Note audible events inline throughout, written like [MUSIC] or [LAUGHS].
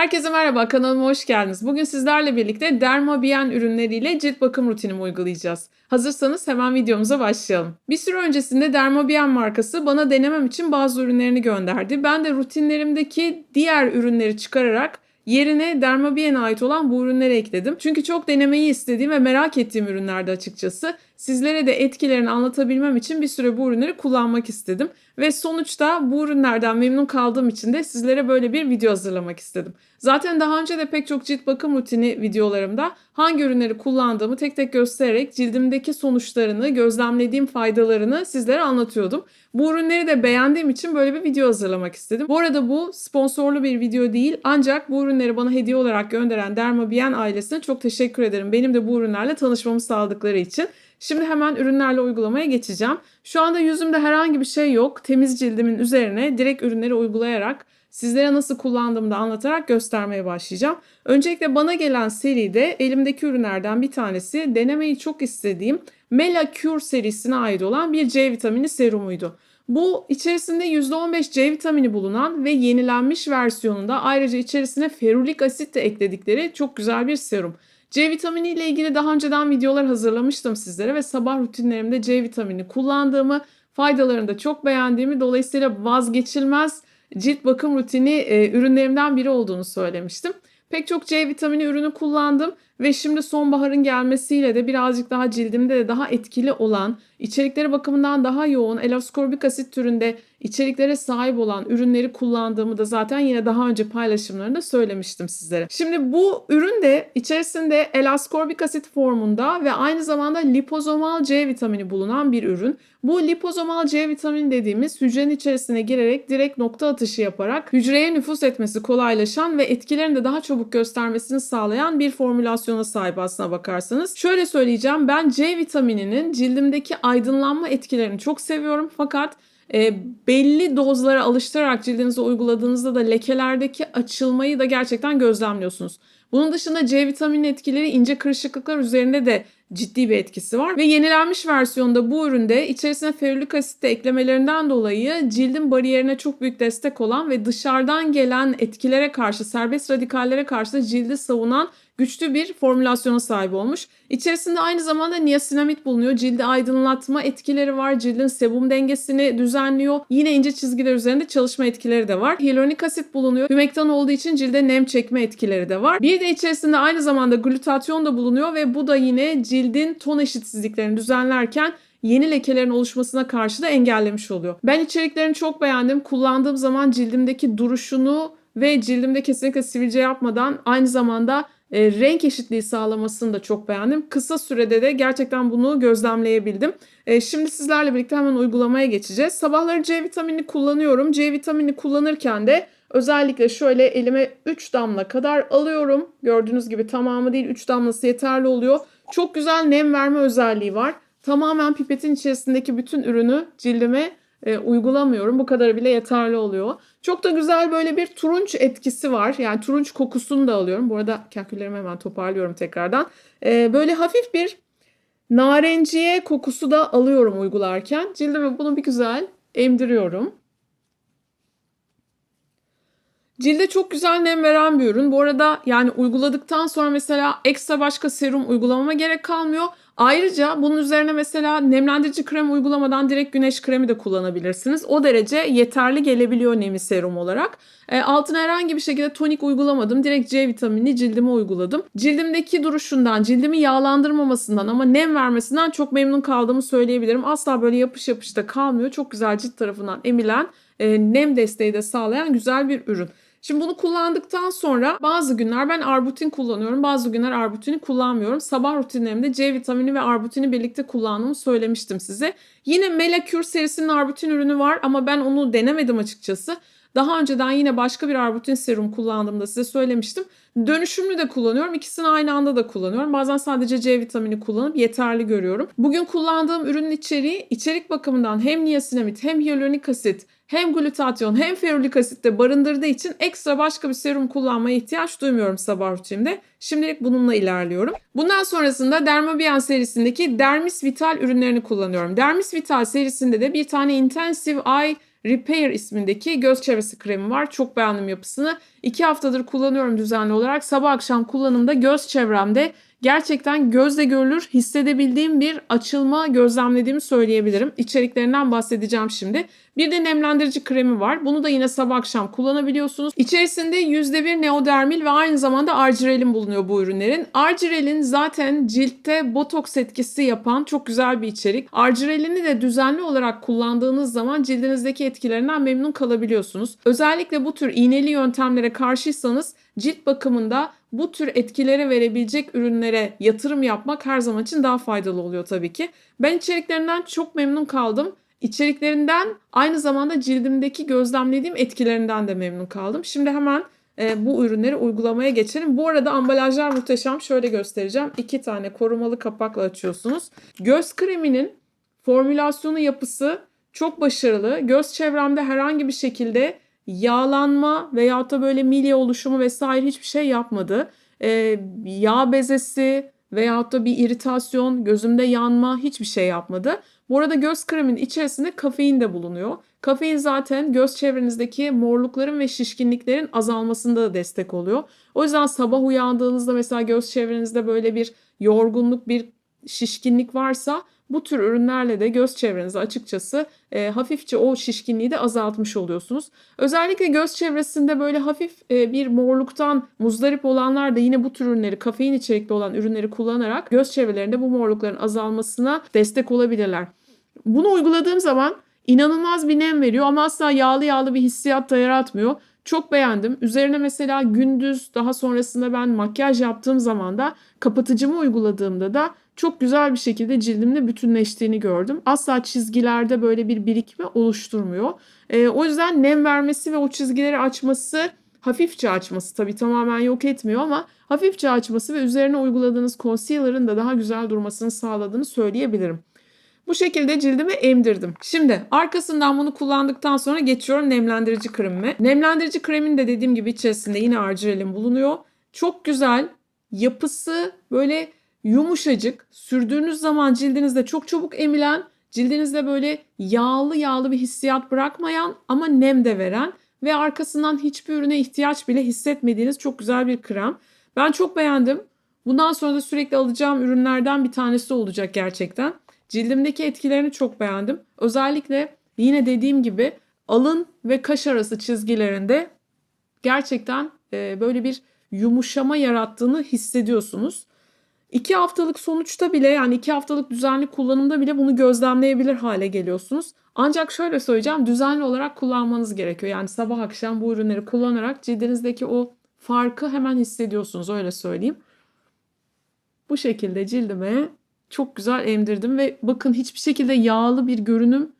Herkese merhaba, kanalıma hoş geldiniz. Bugün sizlerle birlikte Dermabiyen ürünleriyle cilt bakım rutinimi uygulayacağız. Hazırsanız hemen videomuza başlayalım. Bir süre öncesinde Dermabiyen markası bana denemem için bazı ürünlerini gönderdi. Ben de rutinlerimdeki diğer ürünleri çıkararak Yerine Dermabiyen'e ait olan bu ürünleri ekledim. Çünkü çok denemeyi istediğim ve merak ettiğim ürünlerde açıkçası. Sizlere de etkilerini anlatabilmem için bir süre bu ürünleri kullanmak istedim. Ve sonuçta bu ürünlerden memnun kaldığım için de sizlere böyle bir video hazırlamak istedim. Zaten daha önce de pek çok cilt bakım rutini videolarımda hangi ürünleri kullandığımı tek tek göstererek cildimdeki sonuçlarını, gözlemlediğim faydalarını sizlere anlatıyordum. Bu ürünleri de beğendiğim için böyle bir video hazırlamak istedim. Bu arada bu sponsorlu bir video değil ancak bu ürünleri bana hediye olarak gönderen Dermabiyen ailesine çok teşekkür ederim. Benim de bu ürünlerle tanışmamı sağladıkları için. Şimdi hemen ürünlerle uygulamaya geçeceğim. Şu anda yüzümde herhangi bir şey yok. Temiz cildimin üzerine direkt ürünleri uygulayarak sizlere nasıl kullandığımı da anlatarak göstermeye başlayacağım. Öncelikle bana gelen seride elimdeki ürünlerden bir tanesi denemeyi çok istediğim Mela Cure serisine ait olan bir C vitamini serumuydu. Bu içerisinde %15 C vitamini bulunan ve yenilenmiş versiyonunda ayrıca içerisine ferulik asit de ekledikleri çok güzel bir serum. C vitamini ile ilgili daha önceden videolar hazırlamıştım sizlere ve sabah rutinlerimde C vitamini kullandığımı, faydalarını da çok beğendiğimi, dolayısıyla vazgeçilmez cilt bakım rutini e, ürünlerimden biri olduğunu söylemiştim. Pek çok C vitamini ürünü kullandım ve şimdi sonbaharın gelmesiyle de birazcık daha cildimde de daha etkili olan, içerikleri bakımından daha yoğun elaskorbik asit türünde içeriklere sahip olan ürünleri kullandığımı da zaten yine daha önce paylaşımlarında söylemiştim sizlere. Şimdi bu ürün de içerisinde elaskorbik asit formunda ve aynı zamanda lipozomal C vitamini bulunan bir ürün. Bu lipozomal C vitamini dediğimiz hücrenin içerisine girerek direkt nokta atışı yaparak hücreye nüfus etmesi kolaylaşan ve etkilerini de daha çabuk göstermesini sağlayan bir formülasyona sahip aslına bakarsanız. Şöyle söyleyeceğim ben C vitamininin cildimdeki aydınlanma etkilerini çok seviyorum fakat e, belli dozlara alıştırarak cildinize uyguladığınızda da lekelerdeki açılmayı da gerçekten gözlemliyorsunuz. Bunun dışında C vitamini etkileri ince kırışıklıklar üzerinde de ciddi bir etkisi var. Ve yenilenmiş versiyonda bu üründe içerisine ferulik asit de eklemelerinden dolayı cildin bariyerine çok büyük destek olan ve dışarıdan gelen etkilere karşı, serbest radikallere karşı da cildi savunan güçlü bir formülasyona sahip olmuş. İçerisinde aynı zamanda niasinamid bulunuyor. Cildi aydınlatma etkileri var. Cildin sebum dengesini düzenliyor. Yine ince çizgiler üzerinde çalışma etkileri de var. Hyaluronik asit bulunuyor. Hümektan olduğu için cilde nem çekme etkileri de var. Bir de içerisinde aynı zamanda glutatyon da bulunuyor ve bu da yine cildin ton eşitsizliklerini düzenlerken yeni lekelerin oluşmasına karşı da engellemiş oluyor. Ben içeriklerini çok beğendim. Kullandığım zaman cildimdeki duruşunu ve cildimde kesinlikle sivilce yapmadan aynı zamanda e, renk eşitliği sağlamasını da çok beğendim. Kısa sürede de gerçekten bunu gözlemleyebildim. E, şimdi sizlerle birlikte hemen uygulamaya geçeceğiz. Sabahları C vitamini kullanıyorum. C vitamini kullanırken de özellikle şöyle elime 3 damla kadar alıyorum. Gördüğünüz gibi tamamı değil 3 damlası yeterli oluyor. Çok güzel nem verme özelliği var. Tamamen pipetin içerisindeki bütün ürünü cildime e, uygulamıyorum. Bu kadar bile yeterli oluyor. Çok da güzel böyle bir turunç etkisi var. Yani turunç kokusunu da alıyorum. Bu arada kahküllerimi hemen toparlıyorum tekrardan. E, böyle hafif bir narenciye kokusu da alıyorum uygularken. Cildime bunu bir güzel emdiriyorum. Cilde çok güzel nem veren bir ürün. Bu arada yani uyguladıktan sonra mesela ekstra başka serum uygulamama gerek kalmıyor. Ayrıca bunun üzerine mesela nemlendirici krem uygulamadan direkt güneş kremi de kullanabilirsiniz. O derece yeterli gelebiliyor nemi serum olarak. E, altına herhangi bir şekilde tonik uygulamadım. Direkt C vitamini cildime uyguladım. Cildimdeki duruşundan, cildimi yağlandırmamasından ama nem vermesinden çok memnun kaldığımı söyleyebilirim. Asla böyle yapış yapış da kalmıyor. Çok güzel cilt tarafından emilen, e, nem desteği de sağlayan güzel bir ürün. Şimdi bunu kullandıktan sonra bazı günler ben arbutin kullanıyorum. Bazı günler arbutini kullanmıyorum. Sabah rutinlerimde C vitamini ve arbutini birlikte kullandığımı söylemiştim size. Yine Melacure serisinin arbutin ürünü var ama ben onu denemedim açıkçası. Daha önceden yine başka bir arbutin serum kullandığımda size söylemiştim. Dönüşümlü de kullanıyorum. İkisini aynı anda da kullanıyorum. Bazen sadece C vitamini kullanıp yeterli görüyorum. Bugün kullandığım ürünün içeriği içerik bakımından hem niasinamid hem hyaluronik asit hem glutatyon hem ferulik asit de barındırdığı için ekstra başka bir serum kullanmaya ihtiyaç duymuyorum sabah rutinimde. Şimdilik bununla ilerliyorum. Bundan sonrasında Dermabian serisindeki Dermis Vital ürünlerini kullanıyorum. Dermis Vital serisinde de bir tane Intensive Eye Repair ismindeki göz çevresi kremi var. Çok beğendim yapısını. 2 haftadır kullanıyorum düzenli olarak. Sabah akşam kullanımda göz çevremde gerçekten gözle görülür hissedebildiğim bir açılma gözlemlediğimi söyleyebilirim. İçeriklerinden bahsedeceğim şimdi. Bir de nemlendirici kremi var. Bunu da yine sabah akşam kullanabiliyorsunuz. İçerisinde %1 neodermil ve aynı zamanda argirelin bulunuyor bu ürünlerin. Argirelin zaten ciltte botoks etkisi yapan çok güzel bir içerik. Argirelini de düzenli olarak kullandığınız zaman cildinizdeki etkilerinden memnun kalabiliyorsunuz. Özellikle bu tür iğneli yöntemlere karşıysanız cilt bakımında bu tür etkileri verebilecek ürünlere yatırım yapmak her zaman için daha faydalı oluyor tabii ki. Ben içeriklerinden çok memnun kaldım. İçeriklerinden aynı zamanda cildimdeki gözlemlediğim etkilerinden de memnun kaldım. Şimdi hemen e, bu ürünleri uygulamaya geçelim. Bu arada ambalajlar muhteşem. Şöyle göstereceğim. İki tane korumalı kapakla açıyorsunuz. Göz kreminin formülasyonu yapısı çok başarılı. Göz çevremde herhangi bir şekilde yağlanma veyahut da böyle milya oluşumu vesaire hiçbir şey yapmadı. Ee, yağ bezesi veyahut da bir iritasyon, gözümde yanma hiçbir şey yapmadı. Bu arada göz kreminin içerisinde kafein de bulunuyor. Kafein zaten göz çevrenizdeki morlukların ve şişkinliklerin azalmasında da destek oluyor. O yüzden sabah uyandığınızda mesela göz çevrenizde böyle bir yorgunluk, bir şişkinlik varsa bu tür ürünlerle de göz çevrenizi açıkçası e, hafifçe o şişkinliği de azaltmış oluyorsunuz. Özellikle göz çevresinde böyle hafif e, bir morluktan muzdarip olanlar da yine bu tür ürünleri, kafein içerikli olan ürünleri kullanarak göz çevrelerinde bu morlukların azalmasına destek olabilirler. Bunu uyguladığım zaman inanılmaz bir nem veriyor ama asla yağlı yağlı bir hissiyat da yaratmıyor. Çok beğendim. Üzerine mesela gündüz daha sonrasında ben makyaj yaptığım zaman da kapatıcımı uyguladığımda da çok güzel bir şekilde cildimle bütünleştiğini gördüm. Asla çizgilerde böyle bir birikme oluşturmuyor. E, o yüzden nem vermesi ve o çizgileri açması hafifçe açması tabii tamamen yok etmiyor ama hafifçe açması ve üzerine uyguladığınız concealer'ın da daha güzel durmasını sağladığını söyleyebilirim. Bu şekilde cildime emdirdim. Şimdi arkasından bunu kullandıktan sonra geçiyorum nemlendirici kremime. Nemlendirici kremin de dediğim gibi içerisinde yine argirelin bulunuyor. Çok güzel. Yapısı böyle yumuşacık. Sürdüğünüz zaman cildinizde çok çabuk emilen, cildinizde böyle yağlı yağlı bir hissiyat bırakmayan ama nem de veren ve arkasından hiçbir ürüne ihtiyaç bile hissetmediğiniz çok güzel bir krem. Ben çok beğendim. Bundan sonra da sürekli alacağım ürünlerden bir tanesi olacak gerçekten. Cildimdeki etkilerini çok beğendim. Özellikle yine dediğim gibi alın ve kaş arası çizgilerinde gerçekten e, böyle bir yumuşama yarattığını hissediyorsunuz. İki haftalık sonuçta bile yani iki haftalık düzenli kullanımda bile bunu gözlemleyebilir hale geliyorsunuz. Ancak şöyle söyleyeceğim düzenli olarak kullanmanız gerekiyor. Yani sabah akşam bu ürünleri kullanarak cildinizdeki o farkı hemen hissediyorsunuz öyle söyleyeyim. Bu şekilde cildime çok güzel emdirdim ve bakın hiçbir şekilde yağlı bir görünüm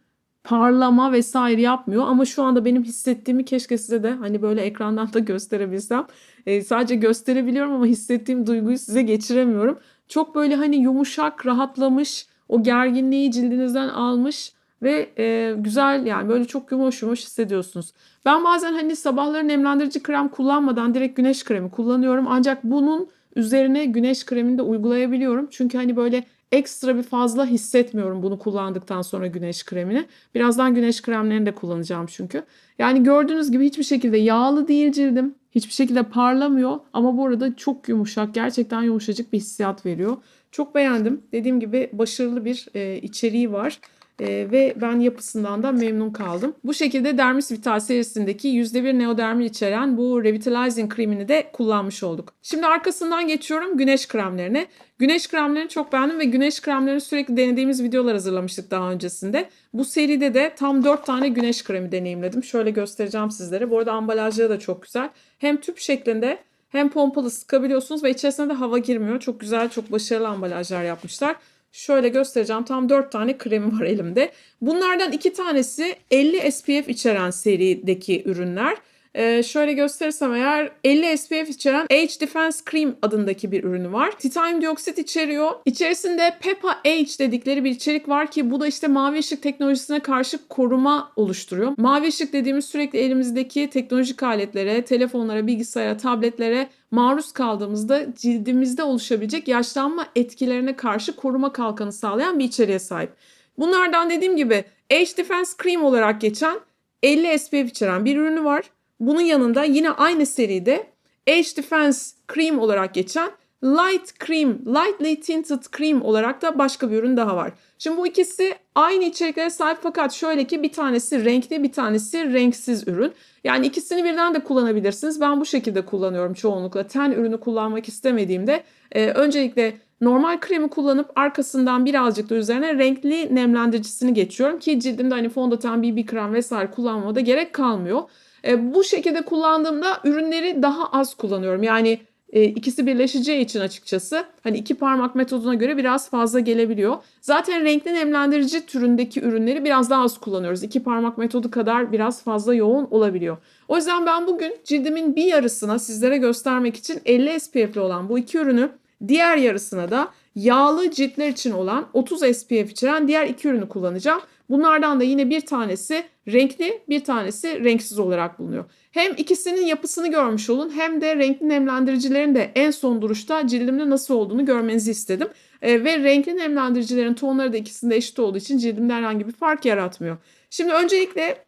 parlama vesaire yapmıyor ama şu anda benim hissettiğimi keşke size de hani böyle ekrandan da gösterebilsem. E, sadece gösterebiliyorum ama hissettiğim duyguyu size geçiremiyorum. Çok böyle hani yumuşak, rahatlamış, o gerginliği cildinizden almış ve e, güzel yani böyle çok yumuş yumuş hissediyorsunuz. Ben bazen hani sabahları nemlendirici krem kullanmadan direkt güneş kremi kullanıyorum. Ancak bunun üzerine güneş kremini de uygulayabiliyorum. Çünkü hani böyle ekstra bir fazla hissetmiyorum bunu kullandıktan sonra güneş kremini. Birazdan güneş kremlerini de kullanacağım çünkü. Yani gördüğünüz gibi hiçbir şekilde yağlı değil cildim. Hiçbir şekilde parlamıyor ama bu arada çok yumuşak, gerçekten yumuşacık bir hissiyat veriyor. Çok beğendim. Dediğim gibi başarılı bir e, içeriği var. Ee, ve ben yapısından da memnun kaldım. Bu şekilde Dermis Vital serisindeki %1 neodermil içeren bu Revitalizing kremini de kullanmış olduk. Şimdi arkasından geçiyorum güneş kremlerine. Güneş kremlerini çok beğendim ve güneş kremlerini sürekli denediğimiz videolar hazırlamıştık daha öncesinde. Bu seride de tam 4 tane güneş kremi deneyimledim. Şöyle göstereceğim sizlere. Bu arada ambalajları da çok güzel. Hem tüp şeklinde hem pompalı sıkabiliyorsunuz ve içerisine de hava girmiyor. Çok güzel, çok başarılı ambalajlar yapmışlar. Şöyle göstereceğim. Tam 4 tane kremi var elimde. Bunlardan 2 tanesi 50 SPF içeren serideki ürünler. Ee, şöyle gösterirsem eğer 50 SPF içeren Age Defense Cream adındaki bir ürünü var. Titanyum dioksit içeriyor. İçerisinde PEPA H dedikleri bir içerik var ki bu da işte mavi ışık teknolojisine karşı koruma oluşturuyor. Mavi ışık dediğimiz sürekli elimizdeki teknolojik aletlere, telefonlara, bilgisayara, tabletlere maruz kaldığımızda cildimizde oluşabilecek yaşlanma etkilerine karşı koruma kalkanı sağlayan bir içeriğe sahip. Bunlardan dediğim gibi Age Defense Cream olarak geçen 50 SPF içeren bir ürünü var. Bunun yanında yine aynı seride Age Defense Cream olarak geçen Light Cream, Lightly Tinted Cream olarak da başka bir ürün daha var. Şimdi bu ikisi aynı içeriklere sahip fakat şöyle ki bir tanesi renkli bir tanesi renksiz ürün. Yani ikisini birden de kullanabilirsiniz. Ben bu şekilde kullanıyorum çoğunlukla. Ten ürünü kullanmak istemediğimde e, öncelikle normal kremi kullanıp arkasından birazcık da üzerine renkli nemlendiricisini geçiyorum ki cildimde hani fondöten, BB krem vesaire kullanmama da gerek kalmıyor. E, bu şekilde kullandığımda ürünleri daha az kullanıyorum. Yani e, ikisi birleşeceği için açıkçası hani iki parmak metoduna göre biraz fazla gelebiliyor. Zaten renkli nemlendirici türündeki ürünleri biraz daha az kullanıyoruz. İki parmak metodu kadar biraz fazla yoğun olabiliyor. O yüzden ben bugün cildimin bir yarısına sizlere göstermek için 50 SPF'li olan bu iki ürünü diğer yarısına da yağlı ciltler için olan 30 SPF içeren diğer iki ürünü kullanacağım. Bunlardan da yine bir tanesi renkli, bir tanesi renksiz olarak bulunuyor. Hem ikisinin yapısını görmüş olun hem de renkli nemlendiricilerin de en son duruşta cildimde nasıl olduğunu görmenizi istedim. E, ve renkli nemlendiricilerin tonları da ikisinde eşit olduğu için cildimde herhangi bir fark yaratmıyor. Şimdi öncelikle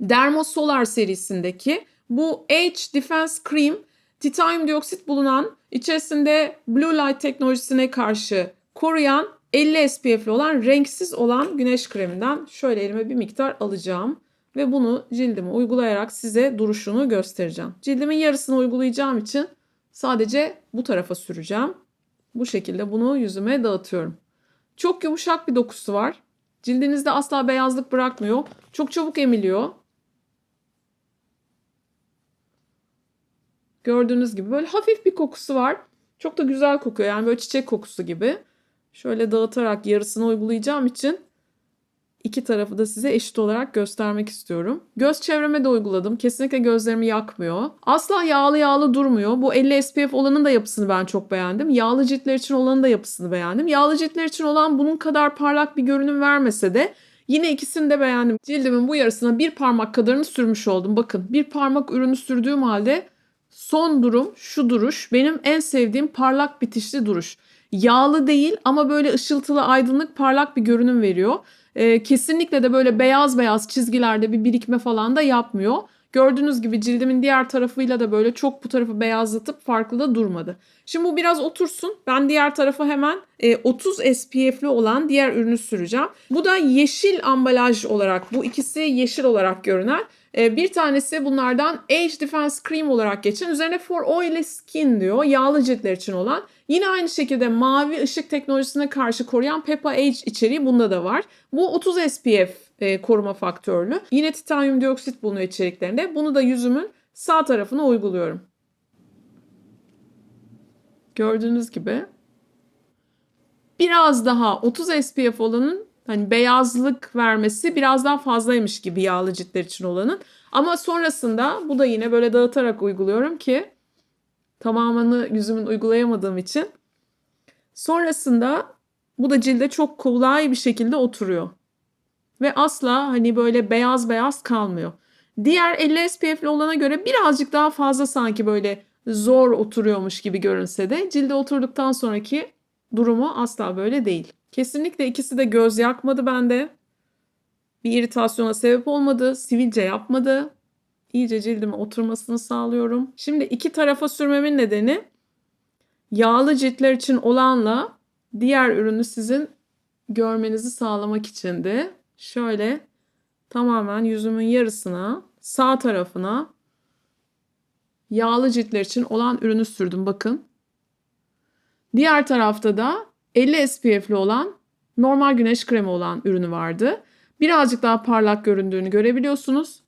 Dermosolar serisindeki bu Age Defense Cream titanyum dioksit bulunan içerisinde blue light teknolojisine karşı koruyan 50 SPF'li olan renksiz olan güneş kreminden şöyle elime bir miktar alacağım ve bunu cildime uygulayarak size duruşunu göstereceğim. Cildimin yarısını uygulayacağım için sadece bu tarafa süreceğim. Bu şekilde bunu yüzüme dağıtıyorum. Çok yumuşak bir dokusu var. Cildinizde asla beyazlık bırakmıyor. Çok çabuk emiliyor. Gördüğünüz gibi böyle hafif bir kokusu var. Çok da güzel kokuyor. Yani böyle çiçek kokusu gibi. Şöyle dağıtarak yarısını uygulayacağım için iki tarafı da size eşit olarak göstermek istiyorum. Göz çevreme de uyguladım. Kesinlikle gözlerimi yakmıyor. Asla yağlı yağlı durmuyor. Bu 50 SPF olanın da yapısını ben çok beğendim. Yağlı ciltler için olanın da yapısını beğendim. Yağlı ciltler için olan bunun kadar parlak bir görünüm vermese de Yine ikisini de beğendim. Cildimin bu yarısına bir parmak kadarını sürmüş oldum. Bakın bir parmak ürünü sürdüğüm halde son durum şu duruş. Benim en sevdiğim parlak bitişli duruş. Yağlı değil ama böyle ışıltılı aydınlık parlak bir görünüm veriyor. Ee, kesinlikle de böyle beyaz beyaz çizgilerde bir birikme falan da yapmıyor. Gördüğünüz gibi cildimin diğer tarafıyla da böyle çok bu tarafı beyazlatıp farklı da durmadı. Şimdi bu biraz otursun. Ben diğer tarafa hemen e, 30 SPF'li olan diğer ürünü süreceğim. Bu da yeşil ambalaj olarak bu ikisi yeşil olarak görünen. E, bir tanesi bunlardan Age Defense Cream olarak geçen üzerine For Oily Skin diyor. Yağlı ciltler için olan. Yine aynı şekilde mavi ışık teknolojisine karşı koruyan Peppa Age içeriği bunda da var. Bu 30 SPF e, koruma faktörlü. Yine titanyum dioksit bulunuyor içeriklerinde. Bunu da yüzümün sağ tarafına uyguluyorum. Gördüğünüz gibi biraz daha 30 SPF olanın hani beyazlık vermesi biraz daha fazlaymış gibi yağlı ciltler için olanın. Ama sonrasında bu da yine böyle dağıtarak uyguluyorum ki tamamını yüzümün uygulayamadığım için. Sonrasında bu da cilde çok kolay bir şekilde oturuyor. Ve asla hani böyle beyaz beyaz kalmıyor. Diğer 50 SPF'li olana göre birazcık daha fazla sanki böyle zor oturuyormuş gibi görünse de cilde oturduktan sonraki durumu asla böyle değil. Kesinlikle ikisi de göz yakmadı bende. Bir iritasyona sebep olmadı, sivilce yapmadı. İyice cildime oturmasını sağlıyorum. Şimdi iki tarafa sürmemin nedeni yağlı ciltler için olanla diğer ürünü sizin görmenizi sağlamak içindi. Şöyle tamamen yüzümün yarısına, sağ tarafına yağlı ciltler için olan ürünü sürdüm bakın. Diğer tarafta da 50 SPF'li olan normal güneş kremi olan ürünü vardı. Birazcık daha parlak göründüğünü görebiliyorsunuz.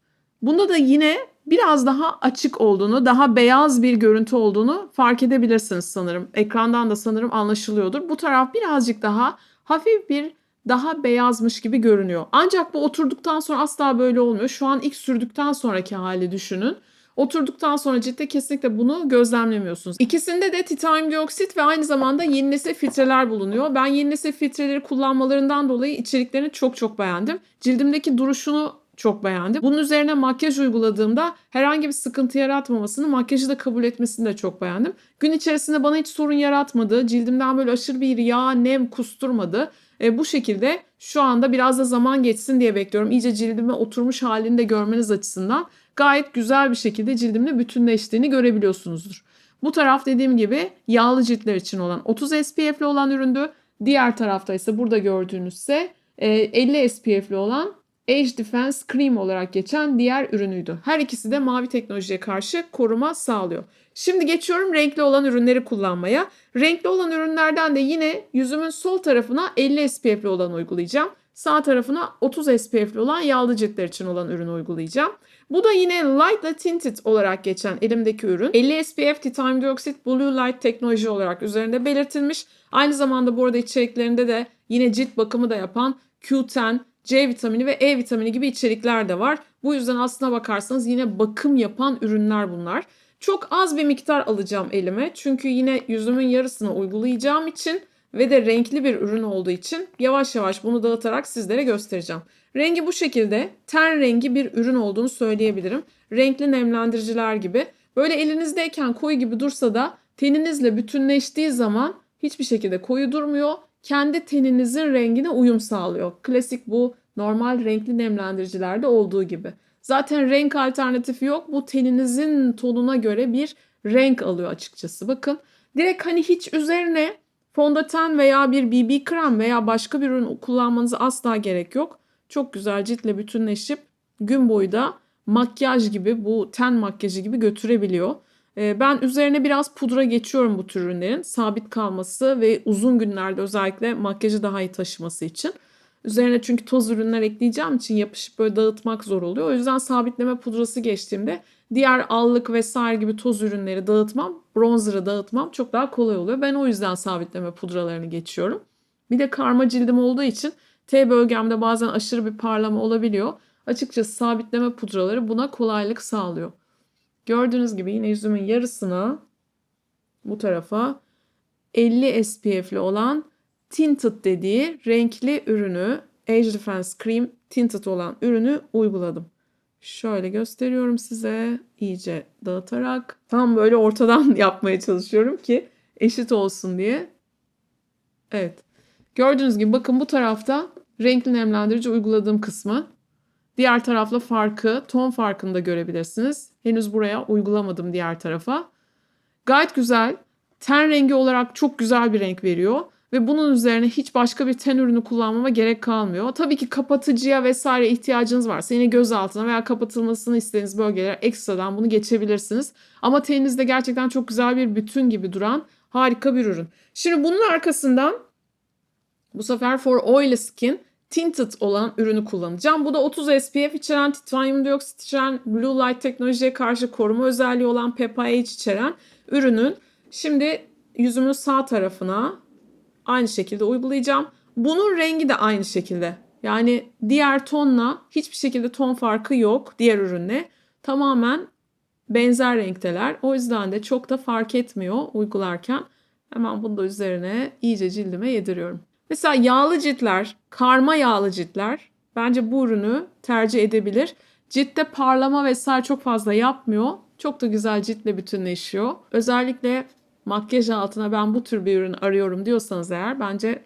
Bunda da yine biraz daha açık olduğunu, daha beyaz bir görüntü olduğunu fark edebilirsiniz sanırım. Ekrandan da sanırım anlaşılıyordur. Bu taraf birazcık daha hafif bir daha beyazmış gibi görünüyor. Ancak bu oturduktan sonra asla böyle olmuyor. Şu an ilk sürdükten sonraki hali düşünün. Oturduktan sonra ciltte kesinlikle bunu gözlemlemiyorsunuz. İkisinde de titanyum dioksit ve aynı zamanda yeni nesil filtreler bulunuyor. Ben yeni nesil filtreleri kullanmalarından dolayı içeriklerini çok çok beğendim. Cildimdeki duruşunu çok beğendim. Bunun üzerine makyaj uyguladığımda herhangi bir sıkıntı yaratmamasını, makyajı da kabul etmesini de çok beğendim. Gün içerisinde bana hiç sorun yaratmadı. Cildimden böyle aşırı bir yağ, nem kusturmadı. E, bu şekilde şu anda biraz da zaman geçsin diye bekliyorum. İyice cildime oturmuş halini de görmeniz açısından gayet güzel bir şekilde cildimle bütünleştiğini görebiliyorsunuzdur. Bu taraf dediğim gibi yağlı ciltler için olan 30 SPF'li olan üründü. Diğer tarafta ise burada gördüğünüzse e, 50 SPF'li olan Age Defense Cream olarak geçen diğer ürünüydü. Her ikisi de mavi teknolojiye karşı koruma sağlıyor. Şimdi geçiyorum renkli olan ürünleri kullanmaya. Renkli olan ürünlerden de yine yüzümün sol tarafına 50 SPF'li olan uygulayacağım. Sağ tarafına 30 SPF'li olan yağlı ciltler için olan ürünü uygulayacağım. Bu da yine Lightly Tinted olarak geçen elimdeki ürün. 50 SPF titanyum dioksit Blue Light teknoloji olarak üzerinde belirtilmiş. Aynı zamanda bu arada içeriklerinde de yine cilt bakımı da yapan Q10, C vitamini ve E vitamini gibi içerikler de var. Bu yüzden aslına bakarsanız yine bakım yapan ürünler bunlar. Çok az bir miktar alacağım elime. Çünkü yine yüzümün yarısını uygulayacağım için ve de renkli bir ürün olduğu için yavaş yavaş bunu dağıtarak sizlere göstereceğim. Rengi bu şekilde ten rengi bir ürün olduğunu söyleyebilirim. Renkli nemlendiriciler gibi. Böyle elinizdeyken koyu gibi dursa da teninizle bütünleştiği zaman hiçbir şekilde koyu durmuyor. Kendi teninizin rengine uyum sağlıyor. Klasik bu normal renkli nemlendiricilerde olduğu gibi. Zaten renk alternatifi yok. Bu teninizin tonuna göre bir renk alıyor açıkçası. Bakın direkt hani hiç üzerine fondöten veya bir BB krem veya başka bir ürün kullanmanıza asla gerek yok. Çok güzel ciltle bütünleşip gün boyu da makyaj gibi bu ten makyajı gibi götürebiliyor. Ee, Ben üzerine biraz pudra geçiyorum bu tür ürünlerin sabit kalması ve uzun günlerde özellikle makyajı daha iyi taşıması için. Üzerine çünkü toz ürünler ekleyeceğim için yapışıp böyle dağıtmak zor oluyor. O yüzden sabitleme pudrası geçtiğimde diğer allık vesaire gibi toz ürünleri dağıtmam, bronzer'ı dağıtmam çok daha kolay oluyor. Ben o yüzden sabitleme pudralarını geçiyorum. Bir de karma cildim olduğu için T bölgemde bazen aşırı bir parlama olabiliyor. Açıkçası sabitleme pudraları buna kolaylık sağlıyor. Gördüğünüz gibi yine yüzümün yarısına bu tarafa 50 SPF'li olan Tinted dediği renkli ürünü Age Defense Cream Tinted olan ürünü uyguladım. Şöyle gösteriyorum size iyice dağıtarak. Tam böyle ortadan [LAUGHS] yapmaya çalışıyorum ki eşit olsun diye. Evet. Gördüğünüz gibi bakın bu tarafta renkli nemlendirici uyguladığım kısmı. Diğer tarafla farkı, ton farkını da görebilirsiniz. Henüz buraya uygulamadım diğer tarafa. Gayet güzel. Ten rengi olarak çok güzel bir renk veriyor. Ve bunun üzerine hiç başka bir ten ürünü kullanmama gerek kalmıyor. Tabii ki kapatıcıya vesaire ihtiyacınız varsa yine göz altına veya kapatılmasını istediğiniz bölgelere ekstradan bunu geçebilirsiniz. Ama teninizde gerçekten çok güzel bir bütün gibi duran harika bir ürün. Şimdi bunun arkasından bu sefer For Oily Skin Tinted olan ürünü kullanacağım. Bu da 30 SPF içeren, titanyum dioksit içeren, blue light teknolojiye karşı koruma özelliği olan PPH içeren ürünün şimdi yüzümün sağ tarafına aynı şekilde uygulayacağım. Bunun rengi de aynı şekilde. Yani diğer tonla hiçbir şekilde ton farkı yok diğer ürünle. Tamamen benzer renkteler. O yüzden de çok da fark etmiyor uygularken. Hemen bunu da üzerine iyice cildime yediriyorum. Mesela yağlı ciltler, karma yağlı ciltler bence bu ürünü tercih edebilir. Ciltte parlama vesaire çok fazla yapmıyor. Çok da güzel ciltle bütünleşiyor. Özellikle makyaj altına ben bu tür bir ürün arıyorum diyorsanız eğer bence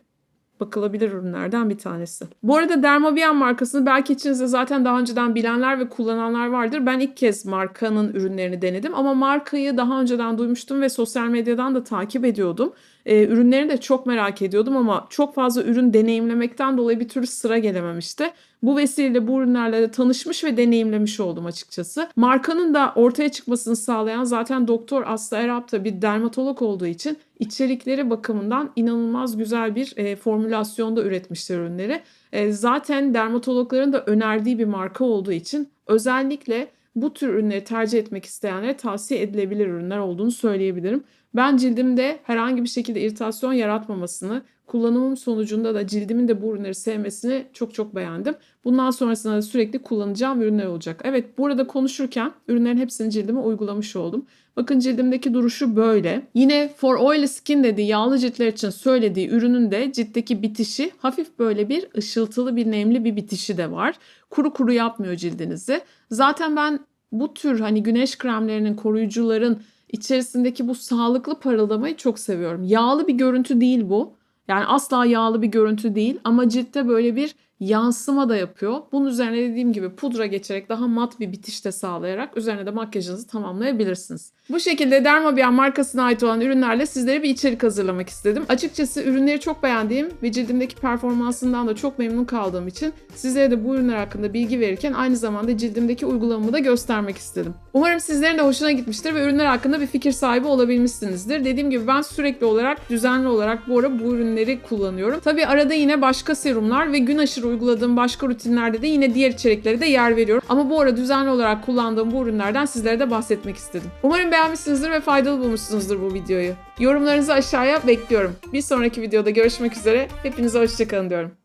bakılabilir ürünlerden bir tanesi. Bu arada Dermabian markasını belki içinizde zaten daha önceden bilenler ve kullananlar vardır. Ben ilk kez markanın ürünlerini denedim ama markayı daha önceden duymuştum ve sosyal medyadan da takip ediyordum. Ee, ürünlerini de çok merak ediyordum ama çok fazla ürün deneyimlemekten dolayı bir türlü sıra gelememişti. Bu vesileyle bu ürünlerle de tanışmış ve deneyimlemiş oldum açıkçası. Markanın da ortaya çıkmasını sağlayan zaten Doktor Aslı Erap da bir dermatolog olduğu için içerikleri bakımından inanılmaz güzel bir e, formülasyonda üretmişler ürünleri. E, zaten dermatologların da önerdiği bir marka olduğu için özellikle bu tür ürünleri tercih etmek isteyenlere tavsiye edilebilir ürünler olduğunu söyleyebilirim. Ben cildimde herhangi bir şekilde iritasyon yaratmamasını, kullanımım sonucunda da cildimin de bu ürünleri sevmesini çok çok beğendim. Bundan sonrasında da sürekli kullanacağım ürünler olacak. Evet burada konuşurken ürünlerin hepsini cildime uygulamış oldum. Bakın cildimdeki duruşu böyle. Yine For Oily Skin dediği yağlı ciltler için söylediği ürünün de ciltteki bitişi hafif böyle bir ışıltılı bir nemli bir bitişi de var. Kuru kuru yapmıyor cildinizi. Zaten ben bu tür hani güneş kremlerinin, koruyucuların içerisindeki bu sağlıklı parıldamayı çok seviyorum. Yağlı bir görüntü değil bu. Yani asla yağlı bir görüntü değil ama ciltte böyle bir yansıma da yapıyor. Bunun üzerine dediğim gibi pudra geçerek daha mat bir bitiş de sağlayarak üzerine de makyajınızı tamamlayabilirsiniz. Bu şekilde Dermabian markasına ait olan ürünlerle sizlere bir içerik hazırlamak istedim. Açıkçası ürünleri çok beğendiğim ve cildimdeki performansından da çok memnun kaldığım için sizlere de bu ürünler hakkında bilgi verirken aynı zamanda cildimdeki uygulamamı da göstermek istedim. Umarım sizlerin de hoşuna gitmiştir ve ürünler hakkında bir fikir sahibi olabilmişsinizdir. Dediğim gibi ben sürekli olarak, düzenli olarak bu ara bu ürünleri kullanıyorum. Tabi arada yine başka serumlar ve gün aşırı uyguladığım başka rutinlerde de yine diğer içeriklere de yer veriyorum. Ama bu ara düzenli olarak kullandığım bu ürünlerden sizlere de bahsetmek istedim. Umarım beğenmişsinizdir ve faydalı bulmuşsunuzdur bu videoyu. Yorumlarınızı aşağıya bekliyorum. Bir sonraki videoda görüşmek üzere. Hepinize hoşçakalın diyorum.